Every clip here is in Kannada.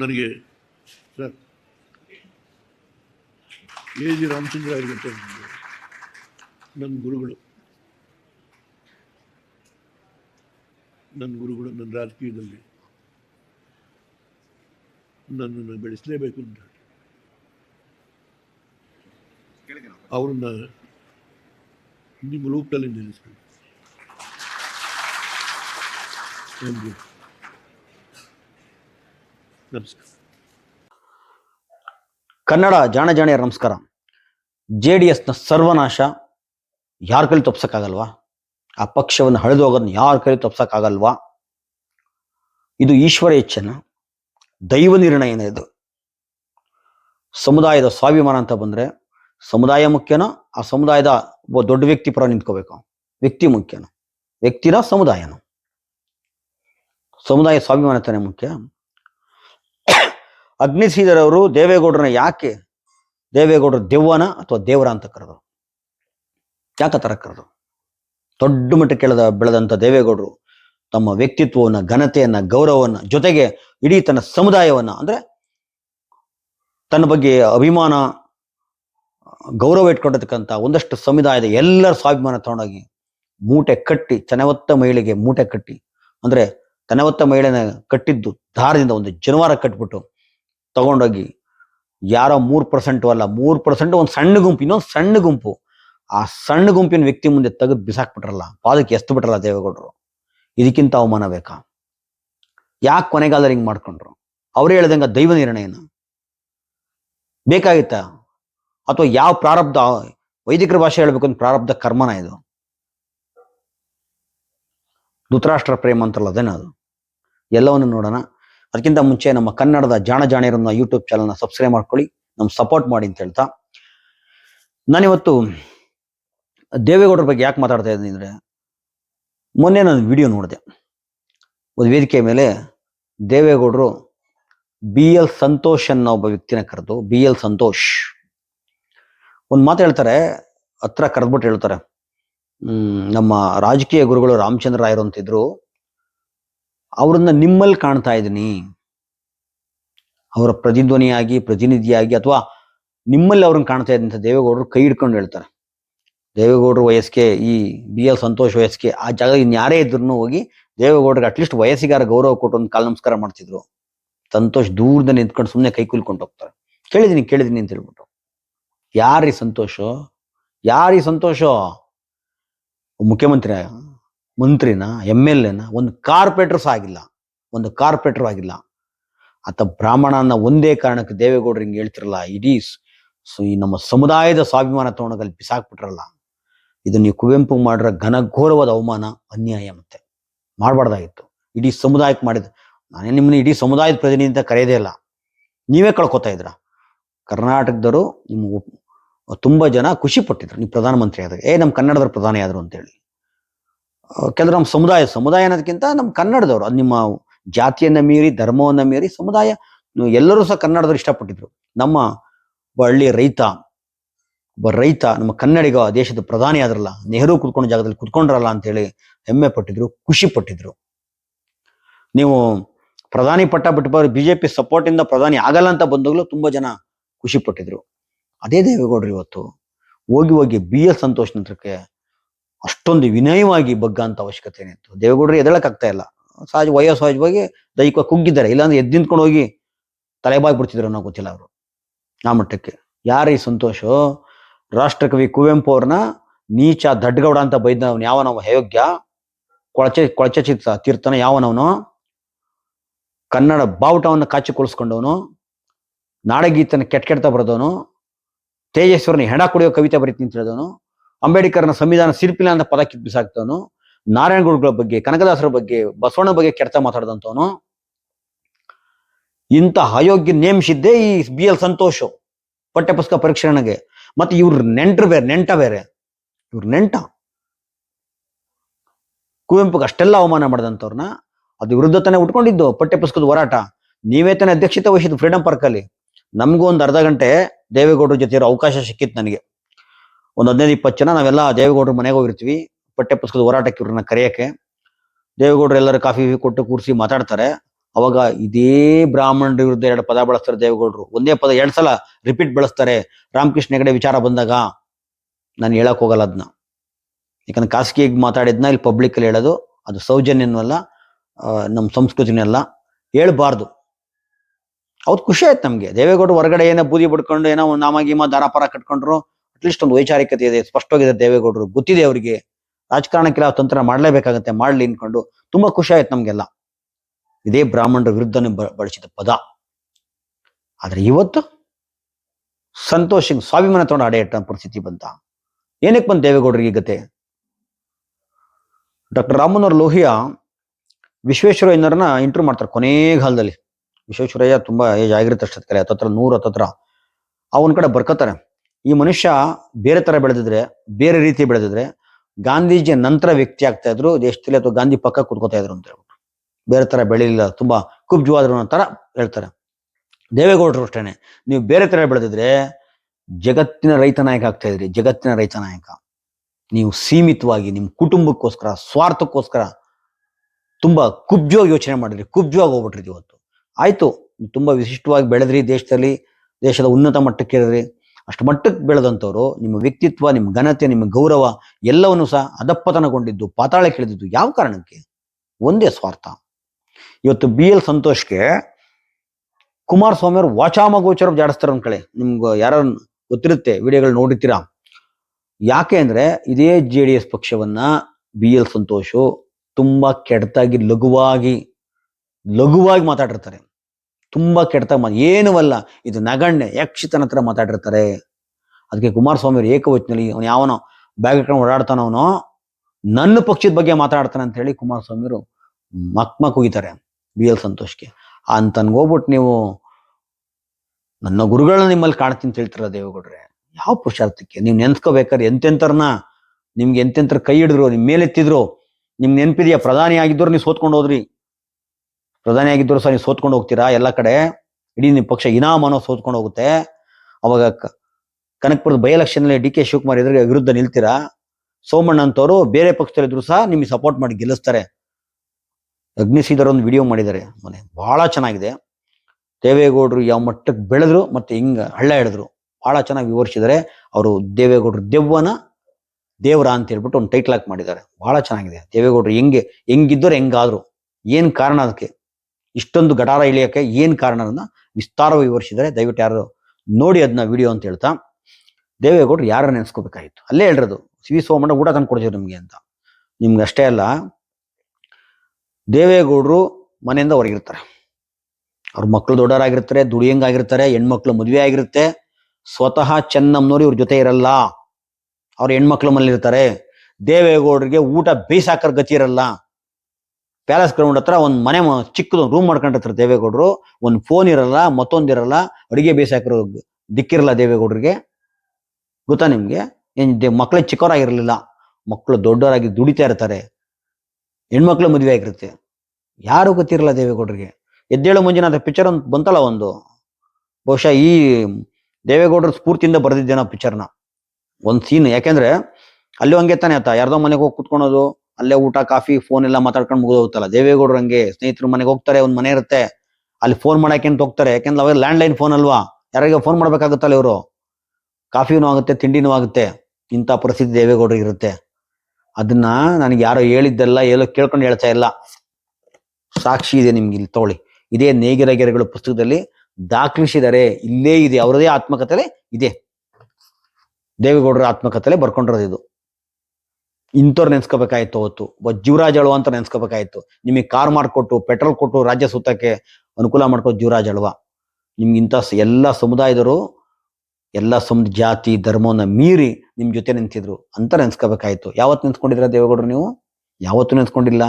ನನಗೆ, ಸರ್, ಎ ಜಿ ರಾಮಚಂದ್ರ ಅವರಿಗಂತ ನನ್ನ ಗುರುಗಳು. ನನ್ನ ಗುರುಗಳು ನನ್ನ ರಾಜಕೀಯದಲ್ಲಿ ನನ್ನನ್ನು ಬೆಳೆಸಲೇಬೇಕು ಅಂತ ಅವರನ್ನ ನಿಮ್ಮ ರೂಪದಲ್ಲಿ ನಿಲ್ಲಿಸ್ಬೇಕು. ಥ್ಯಾಂಕ್ ಯು ಕನ್ನಡ ಜಾಣ ಜಾಣಿಯ ನಮಸ್ಕಾರ. ಜೆ ಡಿ ಎಸ್ನ ಸರ್ವನಾಶ ಯಾರ ಕೈಲಿ ತಪ್ಸಕ್ಕಾಗಲ್ವಾ? ಆ ಪಕ್ಷವನ್ನು ಹಳೆದು ಹೋಗೋದನ್ನ ಯಾರ ಕೈಲಿ ತಪ್ಸಕ್ಕಾಗಲ್ವಾ? ಇದು ಈಶ್ವರ ಇಚ್ಛೆನ ದೈವ ನಿರ್ಣಯನ ಇದು. ಸಮುದಾಯದ ಸ್ವಾಭಿಮಾನ ಅಂತ ಬಂದ್ರೆ ಸಮುದಾಯ ಮುಖ್ಯನ, ಆ ಸಮುದಾಯದ ಒಬ್ಬ ದೊಡ್ಡ ವ್ಯಕ್ತಿ ಪರ ನಿಂತ್ಕೋಬೇಕು. ವ್ಯಕ್ತಿ ಮುಖ್ಯನೋ, ವ್ಯಕ್ತಿನ ಸಮುದಾಯನ. ಸಮುದಾಯ ಸ್ವಾಭಿಮಾನ ತಾನೇ ಮುಖ್ಯ. ಅಗ್ನಿಶ್ರೀಧರ್ ಅವರು ದೇವೇಗೌಡರನ್ನ ಯಾಕೆ ದೇವೇಗೌಡರು ದೆವ್ವನ ಅಥವಾ ದೇವರ ಅಂತ ಕರೆದ್ರು? ಯಾಕೆ ಥರ ಕರೆದ್ರು? ದೊಡ್ಡ ಮಟ್ಟಕ್ಕೆ ಕೆಳದ ಬೆಳೆದಂಥ ದೇವೇಗೌಡರು ತಮ್ಮ ವ್ಯಕ್ತಿತ್ವವನ್ನ, ಘನತೆಯನ್ನ, ಗೌರವವನ್ನ ಜೊತೆಗೆ ಇಡೀ ತನ್ನ ಸಮುದಾಯವನ್ನ ಅಂದ್ರೆ ತನ್ನ ಬಗ್ಗೆ ಅಭಿಮಾನ, ಗೌರವ ಇಟ್ಕೊಂಡಿರ್ತಕ್ಕಂಥ ಒಂದಷ್ಟು ಸಮುದಾಯದ ಎಲ್ಲರ ಸ್ವಾಭಿಮಾನ ತಗೊಂಡೋಗಿ ಮೂಟೆ ಕಟ್ಟಿ ಚನವತ್ತ ಮಹಿಳೆಗೆ ಮೂಟೆ ಕಟ್ಟಿ, ಅಂದ್ರೆ ತನವತ್ತ ಮಹಿಳೆನ ಕಟ್ಟಿದ್ದು ದಾರದಿಂದ ಒಂದು ಜನವಾರ ಕಟ್ಬಿಟ್ಟು ತಗೊಂಡೋಗಿ. ಯಾರೋ ಮೂರು ಪರ್ಸೆಂಟು ಅಲ್ಲ, ಮೂರು ಪರ್ಸೆಂಟ್ ಒಂದು ಸಣ್ಣ ಗುಂಪು, ಇನ್ನೊಂದು ಸಣ್ಣ ಗುಂಪು. ಆ ಸಣ್ಣ ಗುಂಪಿನ ವ್ಯಕ್ತಿ ಮುಂದೆ ತೆಗೆದು ಬಿಸಾಕ್ಬಿಟ್ರಲ್ಲ ಪಾದಕ್ಕೆ ಎಸ್ತು ಬಿಟ್ರಲ್ಲ ದೇವೇಗೌಡರು. ಇದಕ್ಕಿಂತ ಅವಮಾನ ಬೇಕಾ? ಯಾಕೆ ಕೊನೆಗಾಲದಲ್ಲಿ ಹಿಂಗೆ ಮಾಡ್ಕೊಂಡ್ರು? ಅವರೇ ಹೇಳ್ದಂಗೆ ದೈವ ನಿರ್ಣಯನ. ಬೇಕಾಗಿತ್ತ? ಅಥವಾ ಯಾವ ಪ್ರಾರಬ್ಧ, ವೈದಿಕರ ಭಾಷೆ ಹೇಳ್ಬೇಕು ಅಂತ ಪ್ರಾರಬ್ಧ ಕರ್ಮನ ಇದು? ಧೃತರಾಷ್ಟ್ರ ಪ್ರೇಮ ಅಂತಲ್ಲ ಅದೇನ ಅದು? ಎಲ್ಲವನ್ನು ನೋಡೋಣ. ಅದಕ್ಕಿಂತ ಮುಂಚೆ ನಮ್ಮ ಕನ್ನಡದ ಜಾಣ ಜಾಣಿಯರನ್ನ ಯೂಟ್ಯೂಬ್ ಚಾನಲ್ನ ಸಬ್ಸ್ಕ್ರೈಬ್ ಮಾಡ್ಕೊಳ್ಳಿ. ನಮ್ ಸಪೋರ್ಟ್ ಮಾಡಿ ಅಂತ ಹೇಳ್ತಾ. ನಾನಿವತ್ತು ದೇವೇಗೌಡರ ಬಗ್ಗೆ ಯಾಕೆ ಮಾತಾಡ್ತಾ ಇದ್ದೀನಿ ಅಂದ್ರೆ, ಮೊನ್ನೆ ನಾನು ವಿಡಿಯೋ ನೋಡಿದೆ. ಒಂದು ವೇದಿಕೆ ಮೇಲೆ ದೇವೇಗೌಡರು ಬಿ ಎಲ್ ಸಂತೋಷ್ ಅನ್ನೋ ಒಬ್ಬ ವ್ಯಕ್ತಿನ ಕರೆದು ಬಿ ಎಲ್ ಸಂತೋಷ್. ಒಂದು ಮಾತು ಹೇಳ್ತಾರೆ, ಹತ್ರ ಕರೆದ್ಬಿಟ್ಟು ಹೇಳ್ತಾರೆ. ನಮ್ಮ ರಾಜಕೀಯ ಗುರುಗಳು ರಾಮಚಂದ್ರ ರಾಯರು ಅಂತಿದ್ರು. ಅವ್ರನ್ನ ನಿಮ್ಮಲ್ಲಿ ಕಾಣ್ತಾ ಇದ್ದೀನಿ. ಅವರ ಪ್ರತಿಧ್ವನಿಯಾಗಿ, ಪ್ರತಿನಿಧಿಯಾಗಿ ಅಥವಾ ನಿಮ್ಮಲ್ಲಿ ಅವ್ರನ್ನ ಕಾಣ್ತಾ ಇದ್ದೀನಿ ಅಂತ ದೇವೇಗೌಡರು ಕೈ ಹಿಡ್ಕೊಂಡು ಹೇಳ್ತಾರೆ. ದೇವೇಗೌಡರು ವಯಸ್ಸಿಗೆ, ಈ ಬಿ ಎಲ್ ಸಂತೋಷ್ ವಯಸ್ಸಿಗೆ, ಆ ಜಾಗ ಇನ್ಯಾರೇ ಇದ್ರು ಹೋಗಿ ದೇವೇಗೌಡರಿಗೆ ಅಟ್ಲೀಸ್ಟ್ ವಯಸ್ಸಿಗಾರ ಗೌರವ ಕೊಟ್ಟು ಒಂದು ಕಾಲ್ ನಮಸ್ಕಾರ ಮಾಡ್ತಿದ್ರು. ಸಂತೋಷ್ ದೂರದಲ್ಲಿ ನಿಂತ್ಕೊಂಡು ಸುಮ್ಮನೆ ಕೈ ಕುಲ್ಕೊಂಡು ಹೋಗ್ತಾರೆ. ಕೇಳಿದೀನಿ ಕೇಳಿದೀನಿ ಅಂತ ಹೇಳ್ಬಿಟ್ಟು. ಯಾರೀ ಸಂತೋಷ? ಯಾರೀ ಸಂತೋಷ? ಮುಖ್ಯಮಂತ್ರಿ ಮಂತ್ರಿನ ಎಂ ಎಲ್ ಎನ ಒಂದು ಕಾರ್ಪೆಟ್ರ್ ಸಹ ಆಗಿಲ್ಲ. ಒಂದು ಕಾರ್ಪೆಟ್ರ್ ಆಗಿಲ್ಲ. ಆತ ಬ್ರಾಹ್ಮಣ ಅನ್ನೋ ಒಂದೇ ಕಾರಣಕ್ಕೆ ದೇವೇಗೌಡರು ಹಿಂಗೆ ಹೇಳ್ತಿರಲ್ಲ, ಇಡೀ ಸೊ ಈ ನಮ್ಮ ಸಮುದಾಯದ ಸ್ವಾಭಿಮಾನ ತಗೊಂಡಲ್ಲಿ ಬಿಸಾಕ್ಬಿಟ್ರಲ್ಲ ಇದು ನೀವು ಕುವೆಂಪು ಮಾಡಿರೋ ಘನಘೋರವಾದ ಅವಮಾನ, ಅನ್ಯಾಯ ಮತ್ತೆ. ಮಾಡಬಾರ್ದಾಗಿತ್ತು. ಇಡೀ ಸಮುದಾಯಕ್ಕೆ ಮಾಡಿದ, ನಾನೇ ನಿಮ್ಮನ್ನ ಇಡೀ ಸಮುದಾಯದ ಪ್ರತಿನಿಧಿ ಅಂತ ಕರೆಯೋದೇ ಇಲ್ಲ. ನೀವೇ ಕಳ್ಕೊತಾ ಇದ್ರ ಕರ್ನಾಟಕದವರು ನಿಮ್ಮ ತುಂಬ ಜನ ಖುಷಿ ಪಟ್ಟಿದ್ರು. ನೀವು ಪ್ರಧಾನಮಂತ್ರಿ ಆದಾಗ ಏ, ನಮ್ಮ ಕನ್ನಡದವ್ರು ಪ್ರಧಾನಿ ಆದ್ರು ಅಂತೇಳಿ. ಆ, ಕೆಲವರು ನಮ್ಮ ಸಮುದಾಯ ಸಮುದಾಯ ಅನ್ನೋದಕ್ಕಿಂತ ನಮ್ಮ ಕನ್ನಡದವರು ನಿಮ್ಮ ಜಾತಿಯನ್ನ ಮೀರಿ ಧರ್ಮವನ್ನ ಮೀರಿ ಸಮುದಾಯ ಎಲ್ಲರೂ ಸಹ ಕನ್ನಡದವ್ರು ಇಷ್ಟಪಟ್ಟಿದ್ರು. ನಮ್ಮ ಹಳ್ಳಿ ರೈತ ಒಬ್ಬ ರೈತ ನಮ್ಮ ಕನ್ನಡಿಗ ದೇಶದ ಪ್ರಧಾನಿ ಆದ್ರಲ್ಲ ನೆಹರು ಕುತ್ಕೊಂಡ ಜಾಗದಲ್ಲಿ ಕುತ್ಕೊಂಡ್ರಲ್ಲ ಅಂತೇಳಿ ಹೆಮ್ಮೆ ಪಟ್ಟಿದ್ರು ಖುಷಿ ಪಟ್ಟಿದ್ರು. ನೀವು ಪ್ರಧಾನಿ ಪಟ್ಟ ಬಿಟ್ಟು ಬಿಜೆಪಿ ಸಪೋರ್ಟ್ ಇಂದ ಪ್ರಧಾನಿ ಆಗಲ್ಲ ಅಂತ ಬಂದಾಗಲೂ ತುಂಬಾ ಜನ ಖುಷಿ ಪಟ್ಟಿದ್ರು. ಅದೇ ದೇವೇಗೌಡರು ಇವತ್ತು ಹೋಗಿ ಹೋಗಿ ಬಿ ಎಲ್ ಸಂತೋಷ್ ನಂತರಕ್ಕೆ ಅಷ್ಟೊಂದು ವಿನಯವಾಗಿ ಬಗ್ಗ ಅಂತ ಅವಶ್ಯಕತೆ ಏನಿತ್ತು. ದೇವೇಗೌಡರು ಎದಳಕ್ಕಾಗ್ತಾ ಇಲ್ಲ. ಸಹಜ ವಯೋಸಹಜವಾಗಿ ಸಹಜವಾಗಿ ದೈಹಿಕ ಕುಗ್ಗಿದ್ದಾರೆ. ಇಲ್ಲಾಂದ್ರೆ ಎದ್ದು ನಿಂತ್ಕೊಂಡು ಹೋಗಿ ತಲೆಬಾಗಿ ಬಿಡ್ತಿದ್ರು ಅನ್ನೋ ಗೊತ್ತಿಲ್ಲ ಅವರು. ಆ ಮಟ್ಟಕ್ಕೆ. ಯಾರೀ ಸಂತೋಷ? ರಾಷ್ಟ್ರಕವಿ ಕುವೆಂಪು ಅವ್ರನ್ನ ನೀಚ ದಡ್ಗೌಡ ಅಂತ ಬೈದವನು ಯಾವನವ ಅಯೋಗ್ಯ? ಕೊಳಚೆ ಕೊಳಚೆ ಚಿತ್ತ ತೀರ್ಥನ ಯಾವನವನು? ಕನ್ನಡ ಬಾವುಟವನ್ನು ಕಾಚಿಕೊಳಿಸ್ಕೊಂಡವನು ನಾಡಗೀತನ ಕೆಟ್ಟ ಕೆಡ್ತಾ ಬರೆದವನು. ತೇಜಸ್ವರನ ಹೆಣ ಕುಡಿಯೋ ಕವಿತೆ ಬರೀತೀನಿ ಅಂತ ಅಂಬೇಡ್ಕರ್ನ ಸಂವಿಧಾನ ಸಿರ್ಪಿಲ್ಲ ಅಂತ ಪದ ಕಿತ್ತು ಬಿಸಾಕ್ತವನು. ಬಗ್ಗೆ, ಕನಕದಾಸರ ಬಗ್ಗೆ, ಬಸವಣ್ಣ ಬಗ್ಗೆ ಕೆಡ್ತ ಮಾತಾಡ್ದಂತವನು. ಇಂಥ ಅಯೋಗ್ಯ ನೇಮಿಸಿದ್ದೆ ಈ ಬಿ ಎಲ್ ಸಂತೋಷ್ ಪಠ್ಯಪುಸ್ತಕ ಪರೀಕ್ಷೆಗೆ ಮತ್ತೆ ಇವ್ರ ನೆಂಟರು ಬೇರೆ, ನೆಂಟ ಬೇರೆ. ಇವ್ರ ನೆಂಟ. ಕುವೆಂಪುಗೆ ಅಷ್ಟೆಲ್ಲ ಅವಮಾನ ಮಾಡಿದಂಥವ್ರನ್ನ ಅದು ವಿರುದ್ಧ ತಾನೇ ಉಟ್ಕೊಂಡಿದ್ದು ಪಠ್ಯಪುಸ್ತಕದ ಹೋರಾಟ. ನೀವೇ ತಾನೇ ಅಧ್ಯಕ್ಷತೆ ವಹಿಸಿದ್ದು ಫ್ರೀಡಂ ಪಾರ್ಕ್ ಅಲ್ಲಿ. ನಮಗೂ ಒಂದು ಅರ್ಧ ಗಂಟೆ ದೇವೇಗೌಡರ ಜೊತೆ ಇರೋ ಅವಕಾಶ ಸಿಕ್ಕಿತ್ತು ನನಗೆ. ಒಂದು ಹದಿನೈದು, ಇಪ್ಪತ್ತು ಜನ ನಾವೆಲ್ಲ ದೇವೇಗೌಡರ ಮನೆಗೆ ಹೋಗಿರ್ತೀವಿ. ಪಠ್ಯಪುಸ್ತಕದ ಹೋರಾಟಕ್ಕೆ ಇವ್ರನ್ನ ಕರೆಯಕ್ಕೆ. ದೇವೇಗೌಡರು ಎಲ್ಲರೂ ಕಾಫಿ ಕೊಟ್ಟು ಕೂರಿಸಿ ಮಾತಾಡ್ತಾರೆ. ಅವಾಗ ಇದೇ ಬ್ರಾಹ್ಮಣರ ವಿರುದ್ಧ ಎರಡು ಪದ ಬಳಸ್ತಾರೆ ದೇವೇಗೌಡರು. ಒಂದೇ ಪದ ಎರಡ್ ಸಲ ರಿಪೀಟ್ ಬಳಸ್ತಾರೆ. ರಾಮಕೃಷ್ಣ ಹೆಗಡೆ ವಿಚಾರ ಬಂದಾಗ ನಾನು ಹೇಳಕ್ ಹೋಗಲ್ಲ ಅದನ್ನ ಯಾಕಂದ್ರೆ ಖಾಸಗಿಯಾಗಿ ಮಾತಾಡಿದ್ನ ಇಲ್ಲಿ ಪಬ್ಲಿಕ್ ಅಲ್ಲಿ ಹೇಳೋದು ಅದು ಸೌಜನ್ಯನಲ್ಲ ನಮ್ಮ ಸಂಸ್ಕೃತಿನೆಲ್ಲ ಹೇಳ್ಬಾರ್ದು. ಅವತ್ತು ಖುಷಿ ಆಯ್ತು ನಮಗೆ. ದೇವೇಗೌಡರು ಹೊರಗಡೆ ಏನೋ ಬೂದಿ ಬಿಡ್ಕೊಂಡು ಏನೋ ಒಂದು ನಾಮ, ಗೀಮ ಕಟ್ಕೊಂಡ್ರು. ಅಟ್ಲೀಸ್ಟ್ ಒಂದು ವೈಚಾರಿಕತೆ ಇದೆ, ಸ್ಪಷ್ಟವಾಗಿದೆ ದೇವೇಗೌಡರು. ಗೊತ್ತಿದೆ ಅವರಿಗೆ. ರಾಜಕಾರಣಕ್ಕೆಲ್ಲ ತಂತ್ರ ಮಾಡಲೇಬೇಕಾಗತ್ತೆ, ಮಾಡ್ಲಿ ಅನ್ಕೊಂಡು ತುಂಬಾ ಖುಷಿ ಆಯ್ತು ನಮ್ಗೆಲ್ಲ. ಇದೇ ಬ್ರಾಹ್ಮಣರ ವಿರುದ್ಧನೇ ಬಳಸಿದ ಪದ. ಆದ್ರೆ ಇವತ್ತು ಸಂತೋಷ್ ಸಿಂಗ್ ಸ್ವಾಭಿಮಾನ ತಗೊಂಡು ಅಡೆ ಇಟ್ಟ ಪರಿಸ್ಥಿತಿ ಬಂತ. ಏನಕ್ಕೆ ಬಂತ ದೇವೇಗೌಡರಿಗೆ ಗತೆ? ಡಾಕ್ಟರ್ ರಾಮನವ್ರ ಲೋಹಿಯ ವಿಶ್ವೇಶ್ವರಯ್ಯನವ್ರನ್ನ ಇಂಟರ್ವ್ಯೂ ಮಾಡ್ತಾರೆ ಕೊನೇ ಕಾಲದಲ್ಲಿ ವಿಶ್ವೇಶ್ವರಯ್ಯ ತುಂಬಾ ಏಜ್ ಆಗಿರುತ್ತೆ ಅಷ್ಟೊತ್ತಿಗೆ ಹತ್ತತ್ರ, ನೂರು ಹತ್ತತ್ರ. ಅವನ ಕಡೆ ಬರ್ಕೋತಾರೆ. ಈ ಮನುಷ್ಯ ಬೇರೆ ತರ ಬೆಳೆದಿದ್ರೆ, ಬೇರೆ ರೀತಿ ಬೆಳೆದಿದ್ರೆ ಗಾಂಧೀಜಿಯ ನಂತರ ವ್ಯಕ್ತಿ ಆಗ್ತಾ ಇದ್ರು, ದೇಶದಲ್ಲಿ ಅಥವಾ ಗಾಂಧಿ ಪಕ್ಕ ಕುತ್ಕೋತಾ ಇದ್ರು ಅಂತ ಹೇಳ್ಬಿಟ್ಟು. ಬೇರೆ ತರ ಬೆಳಿಲಿಲ್ಲ, ತುಂಬಾ ಕುಬ್ಜವಾದ್ರು ಅನ್ನೋ ತರ ಹೇಳ್ತಾರೆ. ದೇವೇಗೌಡರು ಅಷ್ಟೇನೆ. ನೀವು ಬೇರೆ ತರ ಬೆಳೆದಿದ್ರೆ ಜಗತ್ತಿನ ರೈತ ನಾಯಕ ಆಗ್ತಾ ಇದ್ರಿ, ಜಗತ್ತಿನ ರೈತ ನಾಯಕ. ನೀವು ಸೀಮಿತವಾಗಿ ನಿಮ್ಮ ಕುಟುಂಬಕ್ಕೋಸ್ಕರ, ಸ್ವಾರ್ಥಕ್ಕೋಸ್ಕರ ತುಂಬಾ ಕುಬ್ಜವಾಗಿ ಯೋಚನೆ ಮಾಡಿದ್ರಿ, ಕುಬ್ಜವಾಗಿ ಹೋಗ್ಬಿಟ್ರಿ ಇವತ್ತು. ಆಯ್ತು ತುಂಬಾ ವಿಶಿಷ್ಟವಾಗಿ ಬೆಳೆದ್ರಿ ದೇಶದಲ್ಲಿ, ದೇಶದ ಉನ್ನತ ಮಟ್ಟಕ್ಕೆ ಇರಿದ್ರಿ ಅಷ್ಟು ಮಟ್ಟಕ್ಕೆ ಬೆಳೆದಂಥವರು, ನಿಮ್ಮ ವ್ಯಕ್ತಿತ್ವ, ನಿಮ್ಮ ಘನತೆ, ನಿಮ್ಮ ಗೌರವ ಎಲ್ಲವನ್ನು ಸಹ ಅದಪ್ಪತನಗೊಂಡಿದ್ದು ಪಾತಾಳಕ್ಕೆ ಇಳಿದಿದ್ದು ಯಾವ ಕಾರಣಕ್ಕೆ? ಒಂದೇ ಸ್ವಾರ್ಥ. ಇವತ್ತು ಬಿ ಎಲ್ ಸಂತೋಷ್ಗೆ ಕುಮಾರಸ್ವಾಮಿ ಅವರು ವಾಚಾಮಗೋಚರ ಜಾಡಿಸ್ತಾರೆ ಕಳೆ ನಿಮ್ಗೆ ಯಾರು ಗೊತ್ತಿರುತ್ತೆ, ವಿಡಿಯೋಗಳು ನೋಡಿರ್ತೀರಾ? ಯಾಕೆ ಅಂದ್ರೆ ಇದೇ ಜೆ ಡಿ ಎಸ್ ಪಕ್ಷವನ್ನ ಬಿ ಎಲ್ ಸಂತೋಷು ತುಂಬಾ ಕೆಟ್ಟದಾಗಿ, ಲಘುವಾಗಿ ಲಘುವಾಗಿ ಮಾತಾಡಿರ್ತಾರೆ. ತುಂಬಾ ಕೆಟ್ಟ ಮಾತು ಏನೂವಲ್ಲ ಇದು ನಗಣ್ಯ, ಯಕ್ಷಿತನ ಹತ್ರ ಮಾತಾಡಿರ್ತಾರೆ. ಅದಕ್ಕೆ ಕುಮಾರಸ್ವಾಮಿ ಏಕವಚನಲ್ಲಿ ಅವನು ಯಾವನೋ ಬ್ಯಾಗ್ ಇಟ್ಕೊಂಡು ಓಡಾಡ್ತಾನವನು ನನ್ನ ಪಕ್ಷದ ಬಗ್ಗೆ ಮಾತಾಡ್ತಾನೆ ಅಂತ ಹೇಳಿ ಕುಮಾರಸ್ವಾಮಿ ಅವರು ಮಕ್ ಮಕ್ ಹೋಗಿತಾರೆ ಬಿ ಎಲ್ ಸಂತೋಷ್ಗೆ. ಅಂತನ್ಗೋಗ್ಬಿಟ್ಟು ನೀವು ನನ್ನ ಗುರುಗಳನ್ನ ನಿಮ್ಮಲ್ಲಿ ಕಾಣ್ತೀನಿ ಅಂತ ಹೇಳ್ತಿರ ದೇವೇಗೌಡ್ರೆ, ಯಾವ ಪುರುಷಾರ್ಥಕ್ಕೆ? ನೀವು ನೆನ್ಸ್ಕೋಬೇಕಾದ್ರೆ ಎಂತೆಂತರ್ನ ನಿಮ್ಗೆ ಎಂತೆಂತರ ಕೈ ಹಿಡಿದ್ರು, ನಿಮ್ ಮೇಲೆತ್ತಿದ್ರು, ನಿಮ್ ನೆನ್ಪಿದೆಯಾ ಪ್ರಧಾನಿ ಆಗಿದ್ರು ನೀವು ಸೋತ್ಕೊಂಡು ಹೋದ್ರಿ. ಪ್ರಧಾನಿ ಆಗಿದ್ರು ಸಹ ನೀವು ಸೋತ್ಕೊಂಡು ಹೋಗ್ತೀರಾ? ಎಲ್ಲ ಕಡೆ ಇಡೀ ನಿಮ್ಮ ಪಕ್ಷ ಇನಾಮನೋ ಸೋತ್ಕೊಂಡು ಹೋಗುತ್ತೆ. ಅವಾಗ ಕನಕಪುರದ by election D K Shivakumar ಎದುರಿಗೆ ವಿರುದ್ಧ ನಿಲ್ತೀರಾ? ಸೋಮಣ್ಣ ಅಂತವರು ಬೇರೆ ಪಕ್ಷದಲ್ಲಿದ್ರು ಸಹ ನಿಮಗೆ ಸಪೋರ್ಟ್ ಮಾಡಿ ಗೆಲ್ಲಿಸ್ತಾರೆ. ಅಗ್ನಿಸಿದರ್ ಒಂದು ವಿಡಿಯೋ ಮಾಡಿದ್ದಾರೆ. ಮನೆ ಬಹಳ ಚೆನ್ನಾಗಿದೆ. ದೇವೇಗೌಡರು ಯಾವ ಮಟ್ಟಕ್ಕೆ ಬೆಳೆದ್ರು ಮತ್ತೆ ಹಿಂಗ ಹಳ್ಳ ಹಿಡಿದ್ರು. ಬಹಳ ಚೆನ್ನಾಗಿ ವಿವರಿಸಿದ್ದಾರೆ. ಅವರು ದೇವೇಗೌಡರು ದೆವ್ವನ ದೇವರ ಅಂತ ಹೇಳ್ಬಿಟ್ಟು ಒಂದು ಟೈಟ್ಲ್ ಹಾಕಿ ಮಾಡಿದ್ದಾರೆ. ಬಹಳ ಚೆನ್ನಾಗಿದೆ. ದೇವೇಗೌಡರು ಹೆಂಗೆ ಹೆಂಗಿದ್ದವ್ರು ಹೆಂಗಾದ್ರು, ಏನು ಕಾರಣ ಅದಕ್ಕೆ? ಇಷ್ಟೊಂದು ಗಟಾರ ಇಳಿಯಕ್ಕೆ ಏನು ಕಾರಣ ವಿಸ್ತಾರ ವಿವರಿಸಿದರೆ ದಯವಿಟ್ಟು ಯಾರು ನೋಡಿ ಅದನ್ನ ವಿಡಿಯೋ ಅಂತ ಹೇಳ್ತಾ ದೇವೇಗೌಡರು ಯಾರ ನೆನೆಸ್ಕೋಬೇಕಾಗಿತ್ತು? ಅಲ್ಲೇ ಹೇಳಿರೋದು, ಸಿ ವಿ ಸೋಮಣ್ಣ ಊಟ ತಂದು ಕೊಡ್ತೀವಿ ನಿಮಗೆ ಅಂತ. ನಿಮ್ಗೆ ಅಷ್ಟೇ ಅಲ್ಲ, ದೇವೇಗೌಡರು ಮನೆಯಿಂದ ಹೊರಗಿರ್ತಾರೆ. ಅವ್ರ ಮಕ್ಕಳು ದೊಡ್ಡವರಾಗಿರ್ತಾರೆ, ದುಡಿಯಂಗಾಗಿರ್ತಾರೆ, ಹೆಣ್ಮಕ್ಳು ಮದುವೆ ಆಗಿರುತ್ತೆ, ಸ್ವತಃ ಚೆನ್ನಮ್ಮನವ್ರು ಇವ್ರ ಜೊತೆ ಇರಲ್ಲ. ಅವ್ರ ಹೆಣ್ಮಕ್ಳು ಮನೇಲಿರ್ತಾರೆ. ದೇವೇಗೌಡರಿಗೆ ಊಟ ಬೇಯಿಸಾಕರ್ ಗತಿ ಇರಲ್ಲ. ಪ್ಯಾಲೇಸ್ ಗ್ರೌಂಡ್ ಹತ್ರ ಒಂದ್ ಮನೆ ಚಿಕ್ಕದು ರೂಮ್ ಮಾಡ್ಕೊಂಡಿರ್ತಾರೆ ದೇವೇಗೌಡರು. ಒಂದ್ ಫೋನ್ ಇರಲ್ಲ ಮತ್ತೊಂದಿರಲ್ಲ ಅಡಿಗೆ ಬೇಯಿಸಾಕರು ದಿಕ್ಕಿರಲ್ಲ ದೇವೇಗೌಡರಿಗೆ. ಗೊತ್ತಾ ನಿಮ್ಗೆ? ಏನ್ ಮಕ್ಕಳು ಚಿಕ್ಕವರಾಗಿರ್ಲಿಲ್ಲ. ಮಕ್ಕಳು ದೊಡ್ಡವರಾಗಿ ದುಡಿತಾ ಇರ್ತಾರೆ. ಹೆಣ್ಮಕ್ಳು ಮದುವೆ ಆಗಿರುತ್ತೆ. ಯಾರು ಗೊತ್ತಿರಲ್ಲ ದೇವೇಗೌಡರಿಗೆ. ಎದ್ದೇಳು ಮಂಜುನಾಥ ಪಿಕ್ಚರ್ ಒಂದು ಬಂತಲ್ಲ ಒಂದು. ಬಹುಶಃ ಈ ದೇವೇಗೌಡರ ಸ್ಫೂರ್ತಿಯಿಂದ ಬರೆದಿದ್ದೇನೋ ಪಿಕ್ಚರ್ನ ಒಂದು ಸೀನ್ ಯಾಕೆಂದ್ರೆ ಅಲ್ಲಿ ಹಂಗೆ ತಾನೆ ಆತ ಯಾರ್ದೋ ಮನೆಗೆ ಹೋಗಿ ಕುತ್ಕೊಳೋದು ಅಲ್ಲೇ ಊಟ, ಕಾಫಿ ಫೋನ್ ಎಲ್ಲ ಮಾತಾಡ್ಕೊಂಡು ಮುಗಿದೋಗುತ್ತಲ್ಲ. ದೇವೇಗೌಡರು ಹಂಗೆ ಸ್ನೇಹಿತರು ಮನೆಗೆ ಹೋಗ್ತಾರೆ, ಒಂದ್ ಮನೆ ಇರುತ್ತೆ. ಅಲ್ಲಿ ಫೋನ್ ಮಾಡಕ್ಕೆ ಅಂತ ಹೋಗ್ತಾರೆ. ಯಾಕಂದ್ರೆ ಅವಾಗ ಲ್ಯಾಂಡ್ ಲೈನ್ ಫೋನ್ ಅಲ್ವಾ? ಯಾರಿಗೆ ಫೋನ್ ಮಾಡ್ಬೇಕಾಗುತ್ತಲ್ಲ ಇವರು? ಕಾಫಿನೂ ಆಗುತ್ತೆ, ತಿಂಡಿನೂ ಆಗುತ್ತೆ. ಇಂಥ ಪರಿಸ್ಥಿತಿ ದೇವೇಗೌಡರು ಇರುತ್ತೆ. ಅದನ್ನ ನನಗೆ ಯಾರೋ ಹೇಳಿದ್ದೆಲ್ಲ ಎಲ್ಲೋ ಕೇಳ್ಕೊಂಡು ಹೇಳ್ತಾ ಇಲ್ಲ. ಸಾಕ್ಷಿ ಇದೆ ನಿಮ್ಗೆ ಇಲ್ಲಿ ತಗೊಳ್ಳಿ. ಇದೇ ನೇಗಿರಗೆರೆಗಳು ಪುಸ್ತಕದಲ್ಲಿ ದಾಖಲಿಸಿದರೆ ಇಲ್ಲೇ ಇದೆ, ಅವರದೇ ಆತ್ಮಕಥೆ ಇದೆ. ದೇವೇಗೌಡರ ಆತ್ಮಕಥೆಲೆ ಬರ್ಕೊಂಡಿರೋದು ಇದು. ಇಂಥವ್ರು ನೆನ್ಸ್ಕೋಬೇಕಾಯ್ತು ಜೀವರಾಜ್ ಅಳುವ ಅಂತ ನೆನ್ಸ್ಕೋಬೇಕಾಯ್ತು. ನಿಮಗೆ ಕಾರ್ ಮಾಡಿಕೊಟ್ಟು, ಪೆಟ್ರೋಲ್ ಕೊಟ್ಟು ರಾಜ್ಯ ಸುತ್ತಕ್ಕೆ ಅನುಕೂಲ ಮಾಡ್ಕೊಟ್ಟು ಜೀವರಾಜ್ ಅಳುವ. ನಿಮ್ಗೆ ಇಂಥ ಎಲ್ಲ ಸಮುದಾಯದವರು, ಎಲ್ಲ ಸಮ ಜಾತಿ, ಧರ್ಮವನ್ನ ಮೀರಿ ನಿಮ್ ಜೊತೆ ನಿಂತಿದ್ರು ಅಂತ ನೆನ್ಸ್ಕೋಬೇಕಾಯ್ತು. ಯಾವತ್ತು ನೆನ್ಸ್ಕೊಂಡಿದ್ರ ದೇವೇಗೌಡರು ನೀವು? ಯಾವತ್ತೂ ನೆನ್ಸ್ಕೊಂಡಿಲ್ಲ.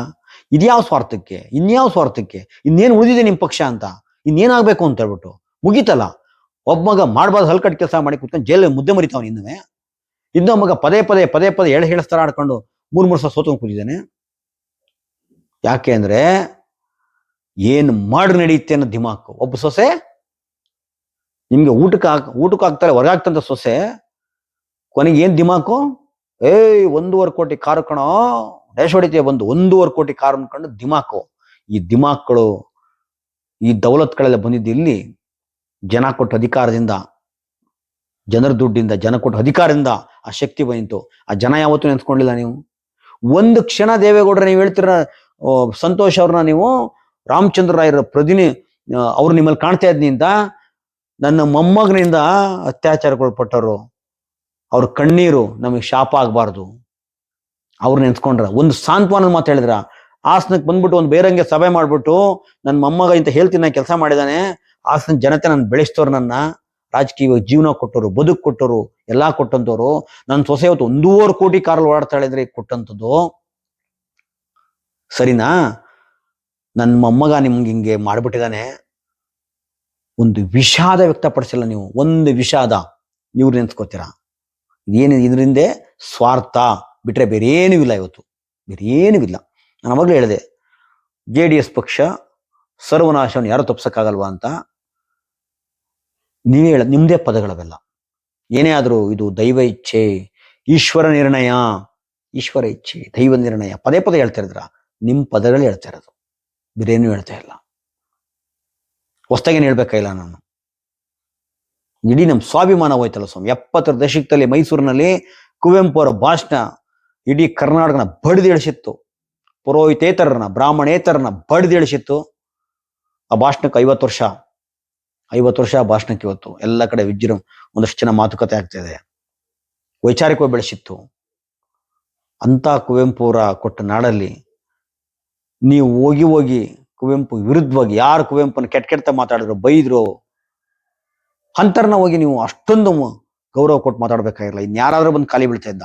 ಇದ್ಯಾವ ಸ್ವಾರ್ಥಕ್ಕೆ? ಇನ್ಯಾವ ಸ್ವಾರ್ಥಕ್ಕೆ? ಇನ್ನೇನು ಉಳಿದಿದೆ ನಿಮ್ ಪಕ್ಷ ಅಂತ? ಇನ್ನೇನಾಗ್ಬೇಕು ಅಂತ ಹೇಳ್ಬಿಟ್ಟು ಮುಗೀತಲ್ಲ? ಒಬ್ಬ ಮಗ ಮಾಡ್ಬಾರ್ದು ಹಲ್ಕಟ್ ಕೆಲಸ ಮಾಡಿ ಕುತ್ಕೊಂಡು ಜೈಲ್ ಮುದ್ದೆ ಮರಿತಾವನು ಇನ್ನುವೆ? ಇನ್ನೊಬ್ಬ ಮಗ ಪದೇ ಪದೇ ಪದೇ ಪದೇ ಎಳೆ ಹೇಳಿಸ್ತಾರ ಆಡ್ಕೊಂಡು ಮೂರ್ ಮೂರ್ ಸಲ ಸೋತ್ಕೊಂಡು ಕೂತಿದ್ದಾನೆ. ಯಾಕೆ ಅಂದ್ರೆ ಏನ್ ಮಾಡಿ ನಡೆಯುತ್ತೆ ಅನ್ನೋ ದಿಮಾಕು. ಒಬ್ಬ ಸೊಸೆ ನಿಮ್ಗೆ ಊಟಕ್ಕೆ ಹಾಕ್, ಊಟಕ್ಕೆ ಹಾಕ್ತಾರೆ ಹೊರಗಾಗ್ತಂತ ಸೊಸೆ ಕೊನೆಗೆ ಏನ್ ದಿಮಾಕು? ಏಯ್, ಒಂದೂವರೆ ಕೋಟಿ ಕಾರು ಕಣೋ. ಡ್ಯಾಶ್ ಹೊಡಿತೀಯ ಬಂದು ಒಂದೂವರೆ ಕೋಟಿ ಕಾರು ಅನ್ಕೊಂಡು ದಿಮಾಕು. ಈ ದಿಮಾಕ್ಗಳು ಈ ದೌಲತ್ಗಳೆಲ್ಲ ಬಂದಿದ್ದು ಇಲ್ಲಿ ಜನ ಕೊಟ್ಟ ಅಧಿಕಾರದಿಂದ, ಜನರ ದುಡ್ಡಿಂದ, ಜನ ಕೊಟ್ಟ ಅಧಿಕಾರದಿಂದ ಆ ಶಕ್ತಿ ಬಂತು. ಆ ಜನ ಯಾವತ್ತೂ ನೆನ್ಸ್ಕೊಂಡಿಲ್ಲ ನೀವು. ಒಂದು ಕ್ಷಣ ದೇವೇಗೌಡರ ನೀವು ಹೇಳ್ತಿರ ಸಂತೋಷ್ ಅವ್ರನ್ನ ನೀವು ರಾಮಚಂದ್ರ ರಾಯರ ಪ್ರತಿನಿ ಅವ್ರು ನಿಮ್ಮಲ್ಲಿ ಕಾಣ್ತಾ ಇದ್ನಿಂದ ನನ್ನ ಮೊಮ್ಮಗನಿಂದ ಅತ್ಯಾಚಾರಗೊಳ್ಪಟ್ಟರು ಅವ್ರ ಕಣ್ಣೀರು ನಮಗೆ ಶಾಪ ಆಗಬಾರ್ದು. ಅವ್ರು ನೆನ್ಸ್ಕೊಂಡ್ರ. ಒಂದು ಸಾಂತ್ವನ ಮಾತು ಹೇಳಿದ್ರ. ಹಾಸನಕ್ಕೆ ಬಂದ್ಬಿಟ್ಟು ಒಂದು ಬೇರಂಗೆ ಸಭೆ ಮಾಡ್ಬಿಟ್ಟು ನನ್ನ ಮೊಮ್ಮಗ ಇಂತ ಹೇಳ್ತೀನಿ ನಾನು ಕೆಲಸ ಮಾಡಿದಾನೆ. ಹಾಸನ ಜನತೆ ನಾನು ಬೆಳೆಸ್ತವ್ರು ನನ್ನ. ರಾಜಕೀಯ ಜೀವನ ಕೊಟ್ಟರು ಬದುಕು ಕೊಟ್ಟರು ಎಲ್ಲಾ ಕೊಟ್ಟಂತವ್ರು ನನ್ನ ಸೊಸೆ ಇವತ್ತು ಒಂದೂವರೆ ಕೋಟಿ ಕಾರಲ್ಲಿ ಓಡಾಡ್ತಾಳೆ ಅಂದ್ರೆ ಕೊಟ್ಟಂಥದ್ದು ಸರಿನಾ? ನನ್ನ ಮೊಮ್ಮಗ ನಿಮ್ಗೆ ಹಿಂಗೆ ಮಾಡ್ಬಿಟ್ಟಿದಾನೆ. ಒಂದು ವಿಷಾದ ವ್ಯಕ್ತಪಡಿಸಿಲ್ಲ ನೀವು, ಒಂದು ವಿಷಾದ. ಇವ್ರು ನೆನ್ಸ್ಕೋತೀರಾ? ಏನು ಇದರಿಂದ ಸ್ವಾರ್ಥ. ಬಿಟ್ರೆ ಬೇರೆ ಏನೂ ಇಲ್ಲ ಇವತ್ತು. ಬೇರೆ ಇಲ್ಲ. ನಾನು ಅವಾಗಲೇ ಹೇಳಿದೆ, ಜೆ ಡಿ ಎಸ್ ಪಕ್ಷ ಸರ್ವನಾಶವನ್ನು ಯಾರು ತಪ್ಸಕ್ಕಾಗಲ್ವಾ ಅಂತ? ನೀವೇ ಹೇಳ, ನಿಮ್ದೇ ಪದಗಳವೆಲ್ಲ. ಏನೇ ಆದರೂ ಇದು ದೈವ ಇಚ್ಛೆ, ಈಶ್ವರ ನಿರ್ಣಯ, ಈಶ್ವರ ಇಚ್ಛೆ, ದೈವ ನಿರ್ಣಯ, ಪದೇ ಪದೇ ಹೇಳ್ತಾ ಇದ್ರ ನಿಮ್ಮ ಪದಗಳು ಹೇಳ್ತಾ ಇರೋದು. ಬೇರೇನು ಹೇಳ್ತಾ ಇಲ್ಲ. ಹೊಸ್ತಾಗೇನು ಹೇಳ್ಬೇಕಾಗಿಲ್ಲ ನಾನು? ಇಡೀ ನಮ್ಮ ಸ್ವಾಭಿಮಾನ ಹೋಯ್ತಲ್ಲ ಸ್ವಾಮಿ. ಎಪ್ಪತ್ತರ ದಶಕದಲ್ಲಿ ಮೈಸೂರಿನಲ್ಲಿ ಕುವೆಂಪು ಅವರ ಭಾಷಣ, ಇಡೀ ಕರ್ನಾಟಕನ ಬಡಿದಿಳಿಸಿತ್ತು ಪುರೋಹಿತೇತರನ ಬ್ರಾಹ್ಮಣೇತರನ ಬಡಿದಿಳಿಸಿತ್ತು ಆ ಭಾಷಣಕ್ಕೆ ಐವತ್ತು ವರ್ಷ. ಐವತ್ತು ವರ್ಷ ಭಾಷಣಕ್ಕೆ ಇವತ್ತು ಎಲ್ಲ ಕಡೆ ವಿಜೃಂ ಒಂದಷ್ಟು ಜನ ಮಾತುಕತೆ ಆಗ್ತಾ ಇದೆ. ವೈಚಾರಿಕವಾಗಿ ಬೆಳೆಸಿತ್ತು. ಅಂತ ಕುವೆಂಪು ಅವರ ಕೊಟ್ಟ ನಾಡಲ್ಲಿ ನೀವು ಹೋಗಿ ಹೋಗಿ ಕುವೆಂಪು ವಿರುದ್ಧವಾಗಿ ಯಾರು ಕುವೆಂಪನ್ನು ಕೆಟ್ಟ ಕೆಟ್ಟ ಮಾತಾಡಿದ್ರು, ಬೈದ್ರು ಅಂತರ್ನ ಹೋಗಿ ನೀವು ಅಷ್ಟೊಂದು ಗೌರವ ಕೊಟ್ಟು ಮಾತಾಡ್ಬೇಕಾಗಿಲ್ಲ. ಇನ್ಯಾರಾದ್ರೂ ಬಂದು ಖಾಲಿ ಬೀಳ್ತಾ ಇದ್ದ.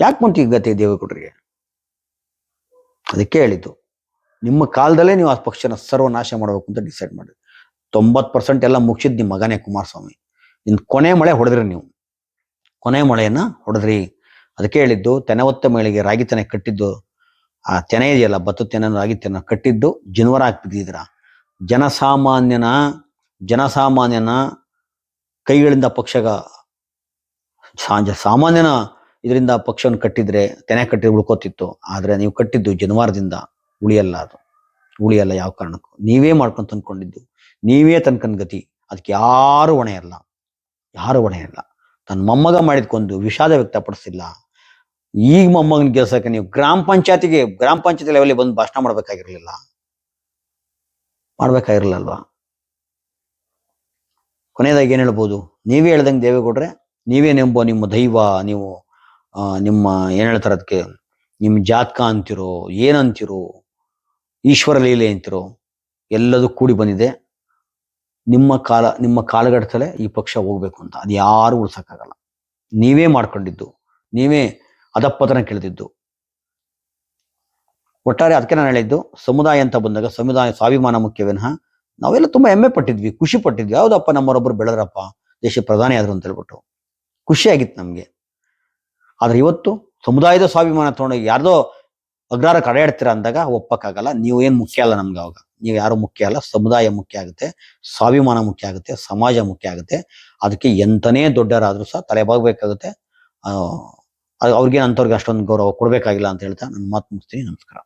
ಯಾಕೆ ಬಂತು ಗತಿ ದೇವೇಗೌಡರಿಗೆ? ಅದಕ್ಕೆ ಹೇಳಿದ್ದು, ನಿಮ್ಮ ಕಾಲದಲ್ಲೇ ನೀವು ಆ ಪಕ್ಷನ ಸರ್ವನಾಶ ಮಾಡಬೇಕು ಅಂತ ಡಿಸೈಡ್ ಮಾಡಿ ತೊಂಬತ್ ಪರ್ಸೆಂಟ್ ಎಲ್ಲ ಮುಗಿಸಿದ್ ನಿಮ್ಮ ಮಗನೇ ಕುಮಾರಸ್ವಾಮಿ. ಇನ್ನು ಕೊನೆ ಮಳೆ ಹೊಡೆದ್ರಿ ನೀವು. ಕೊನೆ ಮಳೆಯನ್ನ ಹೊಡೆದ್ರಿ. ಅದಕ್ಕೆ ಹೇಳಿದ್ದು ತೆನೆ ಹೊತ್ತ ಮೇಳಿಗೆ ರಾಗಿ ತೆನೆ ಕಟ್ಟಿದ್ದು, ಆ ತೆನೆ ಇದೆಯಲ್ಲ, ಬತ್ತು ತೆನೆ ರಾಗಿ ತೆನೆ ಕಟ್ಟಿದ್ದು ಜನವರ ಹಾಕ್ಬಿದ್ದಿದ್ರ ಜನಸಾಮಾನ್ಯನ ಜನಸಾಮಾನ್ಯನ ಕೈಗಳಿಂದ ಪಕ್ಷಗ, ಸಾಂಜ, ಸಾಮಾನ್ಯನ ಇದರಿಂದ ಪಕ್ಷವನ್ನು ಕಟ್ಟಿದ್ರೆ ತೆನೆ ಕಟ್ಟಿ ಉಳ್ಕೋತಿತ್ತು. ಆದ್ರೆ ನೀವು ಕಟ್ಟಿದ್ದು ಜನವಾರದಿಂದ ಉಳಿಯಲ್ಲ ಅದು. ಉಳಿಯಲ್ಲ ಯಾವ ಕಾರಣಕ್ಕೂ. ನೀವೇ ಮಾಡ್ಕೊಂಡು ತಂದ್ಕೊಂಡಿದ್ದು. ನೀವೇ ತನ್ಕನ್ ಗತಿ. ಅದಕ್ಕೆ ಯಾರು ಹೊಣೆ ಇರಲ್ಲ. ಯಾರು ಹೊಣೆ ಇರಲ್ಲ. ತನ್ನ ಮೊಮ್ಮಗ ಮಾಡಿದ್ಕೊಂದು ವಿಷಾದ ವ್ಯಕ್ತಪಡಿಸಿಲ್ಲ. ಈಗ ಮೊಮ್ಮಗನ ಕೆಲಸಕ್ಕೆ ನೀವು ಗ್ರಾಮ ಪಂಚಾಯತಿಗೆ, ಗ್ರಾಮ ಪಂಚಾಯತಿ ಲೆವೆಲ್ ಬಂದು ಭಾಷಣ ಮಾಡ್ಬೇಕಾಗಿರ್ಲಿಲ್ಲ. ಮಾಡ್ಬೇಕಾಗಿರ್ಲಿಲ್ವಾ? ಕೊನೆಯದಾಗಿ ಏನ್ ಹೇಳ್ಬೋದು? ನೀವೇ ಹೇಳ್ದಂಗೆ ದೇವೇಗೌಡ್ರೆ, ನೀವೇ ನೆಂಬೋ ನಿಮ್ಮ ದೈವ, ನೀವು ನಿಮ್ಮ ಏನ್ ಹೇಳ್ತಾರೆ ಅದಕ್ಕೆ, ನಿಮ್ಮ ಜಾತಕ ಅಂತಿರೋ, ಏನಂತಿರೋ, ಈಶ್ವರ ಲೀಲೆ ಅಂತಿರೋ, ಎಲ್ಲದೂ ಕೂಡಿ ಬಂದಿದೆ. ನಿಮ್ಮ ಕಾಲ, ನಿಮ್ಮ ಕಾಲಘಟ್ಟದಲ್ಲೇ ಈ ಪಕ್ಷ ಹೋಗ್ಬೇಕು ಅಂತ. ಅದು ಯಾರು ಉಳ್ಸಕ್ಕಾಗಲ್ಲ. ನೀವೇ ಮಾಡ್ಕೊಂಡಿದ್ದು. ನೀವೇ ಅದಪ್ಪದನ ಕೇಳ್ದಿದ್ದು. ಒಟ್ಟಾರೆ ಅದಕ್ಕೆ ನಾನು ಹೇಳಿದ್ದು, ಸಮುದಾಯ ಅಂತ ಬಂದಾಗ ಸಮುದಾಯ ಸ್ವಾಭಿಮಾನ ಮುಖ್ಯ ವಿನಃ ನಾವೆಲ್ಲ ತುಂಬಾ ಹೆಮ್ಮೆ ಪಟ್ಟಿದ್ವಿ, ಖುಷಿ ಪಟ್ಟಿದ್ವಿ. ಯಾವುದಪ್ಪ ನಮ್ಮರೊಬ್ಬರು ಬೆಳೆದ್ರಪ್ಪ? ದೇಶ ಪ್ರಧಾನಿ ಆದ್ರು ಅಂತ ಹೇಳ್ಬಿಟ್ಟು. ಖುಷಿ ಆಗಿತ್ತು ನಮ್ಗೆ. ಆದ್ರೆ ಇವತ್ತು ಸಮುದಾಯದ ಸ್ವಾಭಿಮಾನ ತಗೊಂಡೋಗಿ ಯಾರ್ದೋ ಅಗ್ರಾರ ಕಡೆಯಾಡ್ತೀರ ಅಂದಾಗ ಒಪ್ಪಕ್ಕಾಗಲ್ಲ. ನೀವು ಏನ್ ಮುಖ್ಯ ಅಲ್ಲ ನಮ್ಗೆ ಅವಾಗ. ನೀವು ಯಾರು ಮುಖ್ಯ ಅಲ್ಲ, ಸಮುದಾಯ ಮುಖ್ಯ ಆಗುತ್ತೆ, ಸ್ವಾಭಿಮಾನ ಮುಖ್ಯ ಆಗುತ್ತೆ, ಸಮಾಜ ಮುಖ್ಯ ಆಗುತ್ತೆ. ಅದಕ್ಕೆ ಎಂತನೇ ದೊಡ್ಡರಾದರೂ ಸಹ ತಲೆಬಾಗಬೇಕಾಗುತ್ತೆ ಆ ಅವ್ರಿಗೆ ಅಂಥವ್ರಿಗೆ ಅಷ್ಟೊಂದು ಗೌರವ ಕೊಡ್ಬೇಕಾಗಿಲ್ಲ ಅಂತ ಹೇಳ್ತಾ ನನ್ನ ಮಾತು ಮುಗಿಸ್ತೀನಿ. ನಮಸ್ಕಾರ.